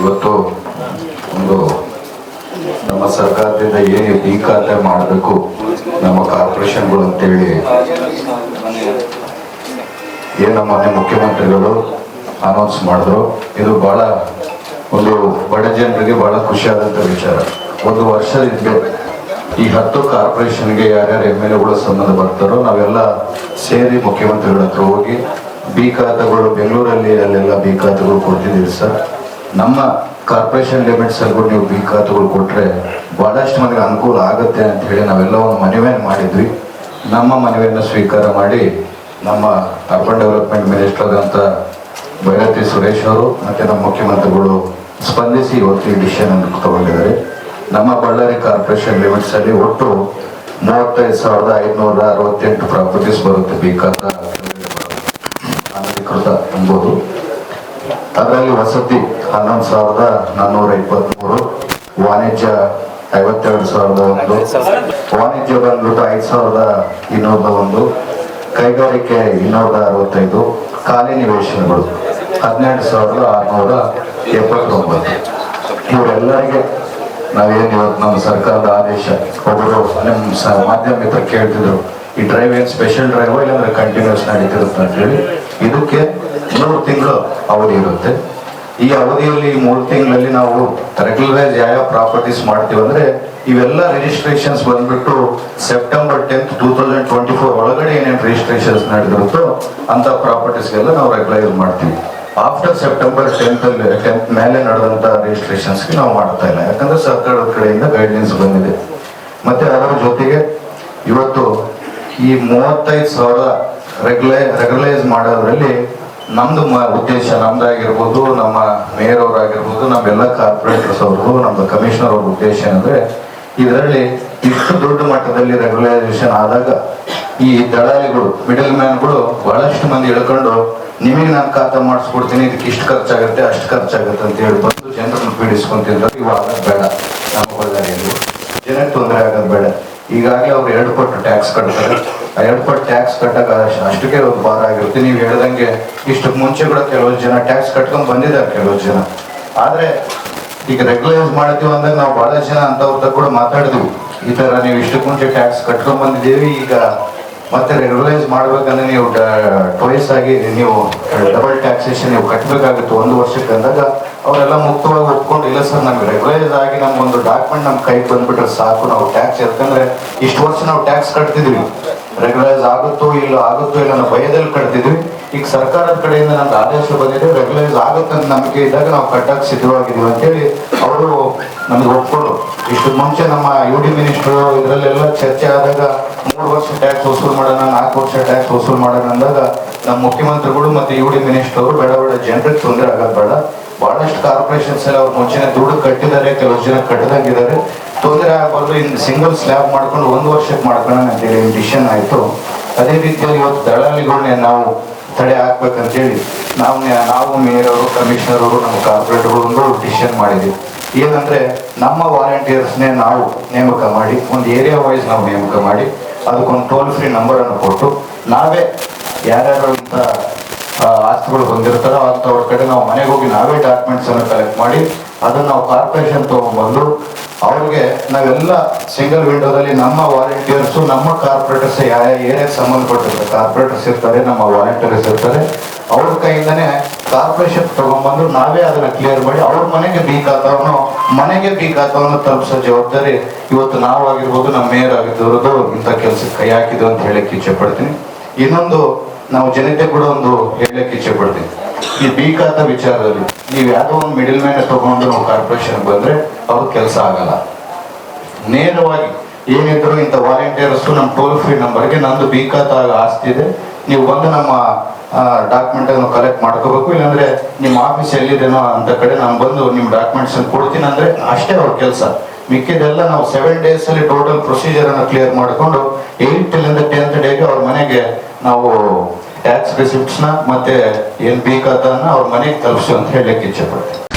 ಇವತ್ತು ಒಂದು ನಮ್ಮ ಸರ್ಕಾರದಿಂದ ಏನು ಈ ಖಾತೆ ಮಾಡಬೇಕು, ನಮ್ಮ ಕಾರ್ಪೊರೇಷನ್ಗಳು ಅಂತೇಳಿ ಏನು ಮನೆ ಮುಖ್ಯಮಂತ್ರಿಗಳು ಅನೌನ್ಸ್ ಮಾಡಿದ್ರು, ಇದು ಬಹಳ ಒಂದು ಬಡ ಜನರಿಗೆ ಬಹಳ ಖುಷಿಯಾದಂಥ ವಿಚಾರ. ಒಂದು ವರ್ಷದಿಂದ ಈ ಹತ್ತು ಕಾರ್ಪೊರೇಷನ್ಗೆ ಯಾರ್ಯಾರು ಎಂ ಎಲ್ ಎಗಳು ಸಂಬಂಧ ಬರ್ತಾರೋ, ನಾವೆಲ್ಲ ಸೇರಿ ಮುಖ್ಯಮಂತ್ರಿಗಳ ಹತ್ರ ಹೋಗಿ ಬಿ ಖಾತೆಗಳು, ಬೆಂಗಳೂರಲ್ಲಿ ಅಲ್ಲೆಲ್ಲ ಬಿ ಖಾತೆಗಳು ಕೊಡ್ತಿದ್ದೀವಿ ಸರ್. ನಮ್ಮ ಕಾರ್ಪೊರೇಷನ್ ಲಿಮಿಟ್ಸ್ ಅಲ್ಲಿ ನೀವು ಬಿ ಖಾತೆಗಳು ಕೊಟ್ಟರೆ ಬಹಳಷ್ಟು ಮಂದಿಗೆ ಅನುಕೂಲ ಆಗುತ್ತೆ ಅಂತ ಹೇಳಿ ನಾವೆಲ್ಲ ಒಂದು ಮನವಿಯನ್ನು ಮಾಡಿದ್ವಿ. ನಮ್ಮ ಮನವಿಯನ್ನು ಸ್ವೀಕಾರ ಮಾಡಿ ನಮ್ಮ ಅರ್ಬನ್ ಡೆವಲಪ್ಮೆಂಟ್ ಮಿನಿಸ್ಟರ್ ಆದಂಥ ಭೈರತಿ ಸುರೇಶ್ ಅವರು ಮತ್ತು ನಮ್ಮ ಮುಖ್ಯಮಂತ್ರಿಗಳು ಸ್ಪಂದಿಸಿ ಇವತ್ತು ಈ ಡಿಸಿಷನ್ ಅನ್ನು ತಗೊಂಡಿದ್ದಾರೆ. ನಮ್ಮ ಬಳ್ಳಾರಿ ಕಾರ್ಪೊರೇಷನ್ ಲಿಮಿಟ್ಸಲ್ಲಿ ಒಟ್ಟು ಮೂವತ್ತೈದು ಸಾವಿರದ ಐದುನೂರ ಅರವತ್ತೆಂಟು ಪ್ರಾಪರ್ಟೀಸ್ ಬರುತ್ತೆ ಬೇಕಾದ ಅನಧಿಕೃತ ಎಂಬುದು. ಅದರಲ್ಲಿ ವಸತಿ ಹನ್ನೊಂದು ಸಾವಿರದ ನಾನ್ನೂರ ಇಪ್ಪತ್ತ್ಮೂರು ವಾಣಿಜ್ಯ ಐವತ್ತೆರಡು ಸಾವಿರದ ಒಂದು. ವಾಣಿಜ್ಯ ಬಂದ್ಬಿಟ್ಟು ಐದು ಸಾವಿರದ ಇನ್ನೂರದ ಒಂದು. ಕೈಗಾರಿಕೆ ಇನ್ನೂರದ ಅರವತ್ತೈದು. ಖಾಲಿ ನಿವೇಶನಗಳು ಹದಿನೆಂಟು ಸಾವಿರದ ಆರುನೂರ ಎಪ್ಪತ್ತೊಂಬತ್ತು. ಇವರೆಲ್ಲರಿಗೆ ನಾವೇನು ಇವತ್ತು ನಮ್ಮ ಸರ್ಕಾರದ ಆದೇಶ? ಒಬ್ಬರು ನಿಮ್ಮ ಮಾಧ್ಯಮ ಮಿತ್ರ ಕೇಳ್ತಿದ್ರು, ಈ ಡ್ರೈವ್ ಏನು ಸ್ಪೆಷಲ್ ಡ್ರೈವ್ ಇಲ್ಲಾಂದ್ರೆ ಕಂಟಿನ್ಯೂಸ್ ನಡೀತಿರುತ್ತೆ ಅಂತ ಹೇಳಿ, ಇದಕ್ಕೆ ಮೂರು ತಿಂಗಳು ಅವಧಿ ಇರುತ್ತೆ. ಈ ಅವಧಿಯಲ್ಲಿ ಮೂರು ತಿಂಗಳಲ್ಲಿ ನಾವು ರೆಗ್ಯುಲರೈಸ್ ಯಾವ ಪ್ರಾಪರ್ಟೀಸ್ ಮಾಡ್ತೀವಿ ಅಂದ್ರೆ ಇವೆಲ್ಲ ರಿಜಿಸ್ಟ್ರೇಷನ್ಸ್ ಬಂದ್ಬಿಟ್ಟು September tenth two thousand twenty four ಒಳಗಡೆ ಏನೇನು ರಿಜಿಸ್ಟ್ರೇಷನ್ಸ್ ನಡೆದಿರುತ್ತೋ ಅಂತ ಪ್ರಾಪರ್ಟೀಸ್ಗೆಲ್ಲ ನಾವು ರೆಗ್ಯುಲೈಸ್ ಮಾಡ್ತೀವಿ. ಆಫ್ಟರ್ ಸೆಪ್ಟೆಂಬರ್ ಟೆಂತ್ ಅಲ್ಲಿ ಟೆಂತ್ ಮೇಲೆ ನಡೆದಂತ ರಿಜಿಸ್ಟ್ರೇಷನ್ಸ್ಗೆ ನಾವು ಮಾಡ್ತಾ ಇಲ್ಲ. ಯಾಕಂದ್ರೆ ಸರ್ಕಾರದ ಕಡೆಯಿಂದ ಗೈಡ್ಲೈನ್ಸ್ ಬಂದಿದೆ. ಮತ್ತೆ ಅದರ ಜೊತೆಗೆ ಇವತ್ತು ಈ ಮೂವತ್ತೈದು ಸಾವಿರ ರೆಗ್ಯುಲೈ ರೆಗ್ಯುಲೈಸ್ ಮಾಡೋದ್ರಲ್ಲಿ ನಮ್ದು ಉದ್ದೇಶ ನಮ್ದಾಗಿರ್ಬೋದು, ನಮ್ಮ ಮೇಯರ್ ಅವರಾಗಿರ್ಬೋದು ನಮ್ಮೆಲ್ಲ ಕಾರ್ಪೊರೇಟರ್ಸ್ ಅವ್ರದ್ದು ನಮ್ದು ಕಮಿಷನರ್ ಅವ್ರ ಉದ್ದೇಶ ಏನಂದ್ರೆ, ಇದರಲ್ಲಿ ಇಷ್ಟು ದೊಡ್ಡ ಮಟ್ಟದಲ್ಲಿ ರೆಗ್ಯುಲೈಸೇಷನ್ ಆದಾಗ ಈ ದಳಾಳಿಗಳು ಮಿಡಲ್ ಮ್ಯಾನ್ಗಳು ಬಹಳಷ್ಟು ಮಂದಿ ಹಿಡ್ಕೊಂಡು ನಿಮಗೆ ನಾನು ಖಾತಾ ಮಾಡಿಸ್ಕೊಡ್ತೀನಿ, ಇದಕ್ಕೆ ಇಷ್ಟು ಖರ್ಚಾಗುತ್ತೆ, ಅಷ್ಟು ಖರ್ಚಾಗುತ್ತೆ ಅಂತ ಹೇಳಿ ಬಂದು ಜನರನ್ನು ಪೀಡಿಸ್ಕೊಂತಿದ್ರು. ಇವಾಗ ಬೇಡ. ನಮ್ಮ ಬಳ್ಳಾರಿಯಲ್ಲಿ ಜನಕ್ಕೆ ತೊಂದರೆ ಆಗೋದು ಬೇಡ. ಈಗಾಗಲೇ ಅವ್ರು ಎರಡು ಪಟ್ಟು ಟ್ಯಾಕ್ಸ್ ಕಟ್ತಾರೆ. ಆ ಎರಡು ಪಟ್ಟು ಟ್ಯಾಕ್ಸ್ ಕಟ್ಟಕ ಅಷ್ಟಕ್ಕೆ ಒಂದು ಭಾರ ಆಗಿರುತ್ತೆ. ನೀವು ಹೇಳ್ದಂಗೆ ಇಷ್ಟಕ್ಕೆ ಮುಂಚೆ ಕೂಡ ಕೆಲವು ಜನ ಟ್ಯಾಕ್ಸ್ ಕಟ್ಕೊಂಡ್ ಬಂದಿದ್ದಾರೆ ಕೆಲವು ಜನ. ಆದ್ರೆ ಈಗ ರೆಗ್ಯುಲೈಸ್ ಮಾಡ್ತೀವಿ ಅಂದಾಗ ನಾವು ಬಹಳ ಜನ ಅಂತವ್ರ ಕೂಡ ಮಾತಾಡಿದ್ವಿ. ಈ ತರ ನೀವು ಇಷ್ಟಕ್ಕೆ ಮುಂಚೆ ಟ್ಯಾಕ್ಸ್ ಕಟ್ಕೊಂಡ್ ಬಂದಿದ್ದೀವಿ ಈಗ ಮತ್ತೆ ರೆಗ್ಯುಲೈಸ್ ಮಾಡ್ಬೇಕಂದ್ರೆ ನೀವು ಟ್ವೈಸ್ ಆಗಿ ನೀವು ಡಬಲ್ ಟ್ಯಾಕ್ಸೇಷನ್ ನೀವು ಕಟ್ಟಬೇಕಾಗುತ್ತೆ ಒಂದು ವರ್ಷಕ್ಕೆ ಅಂದಾಗ ಅವರೆಲ್ಲ ಮುಕ್ತವಾಗಿ ಒಪ್ಕೊಂಡು, ಇಲ್ಲ ಸರ್, ನಮ್ಗೆ ರೆಗ್ಯುಲೈಸ್ ಆಗಿ ನಮ್ಗೊಂದು ಡಾಕ್ಯುಮೆಂಟ್ ನಮ್ಮ ಕೈಗೆ ಬಂದ್ಬಿಟ್ರೆ ಸಾಕು, ನಾವು ಟ್ಯಾಕ್ಸ್ ಯಾಕಂದ್ರೆ ಇಷ್ಟು ವರ್ಷ ನಾವು ಟ್ಯಾಕ್ಸ್ ಕಟ್ತಿದ್ವಿ. ರೆಗ್ಯುಲೈಸ್ ಆಗುತ್ತೋ ಇಲ್ಲ ಆಗುತ್ತೋ ಇಲ್ಲ ಅನ್ನೋ ಭಯದಲ್ಲಿ ಕಟ್ತಿದ್ವಿ. ಈಗ ಸರ್ಕಾರದ ಕಡೆಯಿಂದ ನಮ್ಗೆ ಆದೇಶ ಬಂದಿದೆ ರೆಗ್ಯುಲೈಸ್ ಆಗುತ್ತೆ ಅಂತ ನಂಬಿಕೆ ಇದ್ದಾಗ ನಾವು ಕಟ್ಟಕ್ಕೆ ಸಿದ್ಧವಾಗಿದ್ದೀವಿ ಅಂತೇಳಿ ಅವರು ನಮ್ಗೆ ಒಪ್ಕೊಂಡು ಇಷ್ಟು ಮುಂಚೆ ನಮ್ಮ ಯು ಡಿ ಮಿನಿಸ್ಟರ್ ಇದರಲ್ಲೆಲ್ಲ ಚರ್ಚೆ ಆದಾಗ ಮೂರು ವರ್ಷ ಟ್ಯಾಕ್ಸ್ ವಸೂಲ್ ಮಾಡೋಣ, ನಾಲ್ಕು ವರ್ಷ ಟ್ಯಾಕ್ಸ್ ವಸೂಲ್ ಮಾಡೋಣ ಅಂದಾಗ ನಮ್ಮ ಮುಖ್ಯಮಂತ್ರಿಗಳು ಮತ್ತೆ ಯು ಡಿ ಮಿನಿಸ್ಟರ್ ಅವರು ಬೇಡ ಬೇಡ, ಜನರಿಗೆ ತೊಂದರೆ ಆಗೋದು ಬೇಡ. ಬಹಳಷ್ಟು ಕಾರ್ಪೊರೇಷನ್ಸ್ ಎಲ್ಲ ಅವ್ರು ಮುಂಚೆನೆ ದುಡ್ಡು ಕಟ್ಟಿದ್ದಾರೆ ಕೆಲವು ಜನ ಕಟ್ಟದಂಗಿದ್ದಾರೆ. ತೊಂದರೆ ಆಗಬಾರ್ದು ಇನ್ನು ಸಿಂಗಲ್ ಸ್ಲ್ಯಾಬ್ ಮಾಡ್ಕೊಂಡು ಒಂದು ವರ್ಷಕ್ಕೆ ಮಾಡ್ಕೊಳ್ಳೋಣ ಅಂತೇಳಿ ಡಿಸಿಷನ್ ಆಯಿತು. ಅದೇ ರೀತಿಯಲ್ಲಿ ಇವತ್ತು ದಳ್ಳಾಳಿಗಳನ್ನೇ ನಾವು ತಡೆ ಹಾಕ್ಬೇಕಂತೇಳಿ ನಾವು ನಾವು ಮೇಯರ್ ಅವರು ಕಮಿಷನರ್ ಅವರು, ನಮ್ಮ ಕಾರ್ಪೊರೇಟರ್ಗಳು ಒಂದು ಡಿಸಿಷನ್ ಮಾಡಿದ್ವಿ. ಏನಂದ್ರೆ ನಮ್ಮ ವಾಲಂಟಿಯರ್ಸ್ನೇ ನಾವು ನೇಮಕ ಮಾಡಿ, ಒಂದು ಏರಿಯಾ ವೈಸ್ ನಾವು ನೇಮಕ ಮಾಡಿ ಅದಕ್ಕೊಂದು ಟೋಲ್ ಫ್ರೀ ನಂಬರ್ ಅನ್ನು ಕೊಟ್ಟು ನಾವೇ ಯಾರ್ಯಾರು ಅಂತ ಆಸ್ತಿಗಳು ಹೊಂದಿರ್ತಾರೋ ಅಂಥವ್ರ ಕಡೆ ನಾವು ಮನೆಗೆ ಹೋಗಿ ನಾವೇ ಡಾಕ್ಯುಮೆಂಟ್ಸ್ ಅನ್ನು ಕಲೆಕ್ಟ್ ಮಾಡಿ ಅದನ್ನ ನಾವು ಕಾರ್ಪೊರೇಷನ್ ತಗೊಂಡ್ಬಂದು ಅವ್ರಿಗೆ ನಾವೆಲ್ಲ ಸಿಂಗಲ್ ವಿಂಡೋದಲ್ಲಿ ನಮ್ಮ ವಾಲಂಟಿಯರ್ಸು ನಮ್ಮ ಕಾರ್ಪೊರೇಟರ್ಸ್ ಯಾವ ಏರಿಯಾಗೆ ಸಂಬಂಧಪಟ್ಟಿರ್ತಾರೆ ಕಾರ್ಪೊರೇಟರ್ಸ್ ಇರ್ತಾರೆ, ನಮ್ಮ ವಾಲಂಟಿಯರ್ಸ್ ಇರ್ತಾರೆ, ಅವ್ರ ಕೈಯಿಂದನೇ ಕಾರ್ಪೊರೇಷನ್ ತಗೊಂಡ್ಬಂದು ನಾವೇ ಅದನ್ನ ಕ್ಲಿಯರ್ ಮಾಡಿ ಅವ್ರ ಮನೆಗೆ ಬಿ ಖಾತಾವನ್ನು ಮನೆಗೆ ಬಿ ಖಾತಾವನ್ನು ತಲುಪಿಸೋ ಜವಾಬ್ದಾರಿ ಇವತ್ತು ನಾವು ಆಗಿರ್ಬೋದು, ನಮ್ಮ ಮೇಯರ್ ಆಗಿದ್ದವ್ರದ್ದು ಇಂಥ ಕೆಲಸಕ್ಕೆ ಕೈ ಹಾಕಿದ್ದು ಅಂತ ಹೇಳಕ್ಕೆ ಇಚ್ಛೆ ಪಡ್ತೀನಿ. ಇನ್ನೊಂದು, ನಾವು ಜನತೆ ಕೂಡ ಒಂದು ಹೇಳಕ್ಕೆ ಇಚ್ಛೆ ಪಡ್ತೀನಿ. ಈ ಬೀಕಾತ ವಿಚಾರದಲ್ಲಿ, ನೀವು ಯಾವುದೋ ಒಂದು ಮಿಡಿಲ್ ಮ್ಯಾನ್ ತಗೊಂಡು ನಾವು ಕಾರ್ಪೊರೇಷನ್ ಬಂದ್ರೆ ಅವ್ರ ಕೆಲಸ ಆಗಲ್ಲ. ನೇರವಾಗಿ ಏನಿದ್ರು ಇಂಥ ವಾಲಂಟಿಯರ್ಸ್ ನಮ್ಮ ಟೋಲ್ ಫ್ರೀ ನಂಬರ್ಗೆ ನಂದು ಬೀಕಾತ ಆಸ್ತಿ ಇದೆ. ನೀವು ಬಂದು ನಮ್ಮ ಡಾಕ್ಯುಮೆಂಟ್ ಅನ್ನು ಕಲೆಕ್ಟ್ ಮಾಡ್ಕೋಬೇಕು. ಇಲ್ಲಾಂದ್ರೆ ನಿಮ್ಮ ಆಫೀಸ್ ಎಲ್ಲಿದೆನೋ ಅಂತ ಕಡೆ ನಾನು ಬಂದು ನಿಮ್ಮ ಡಾಕ್ಯುಮೆಂಟ್ಸ್ ಕೊಡ್ತೀನಿ. ಅಂದ್ರೆ ಅಷ್ಟೇ ಅವ್ರ ಕೆಲಸ. ಮಿಕ್ಕಿದೆಲ್ಲ ನಾವು ಸೆವೆನ್ ಡೇಸ್ ಅಲ್ಲಿ ಟೋಟಲ್ ಪ್ರೊಸೀಜರ್ ಅನ್ನು ಕ್ಲಿಯರ್ ಮಾಡಿಕೊಂಡು ಏಟ್ ಇಂದ ಟೆಂತ್ ಡೇಗೆ ಅವ್ರ ಮನೆಗೆ ನಾವು ಟ್ಯಾಕ್ಸ್ ರಿಸಿಪ್ಟ್ಸ್ನ ಮತ್ತೆ ಏನ್ ಬೇಕಾದನ್ನ ಅವ್ರ ಮನೆಗೆ ತಲುಪಿಸು ಅಂತ ಹೇಳಲಿಕ್ಕೆ ಇಚ್ಛೆ ಪಡ್ತೀನಿ.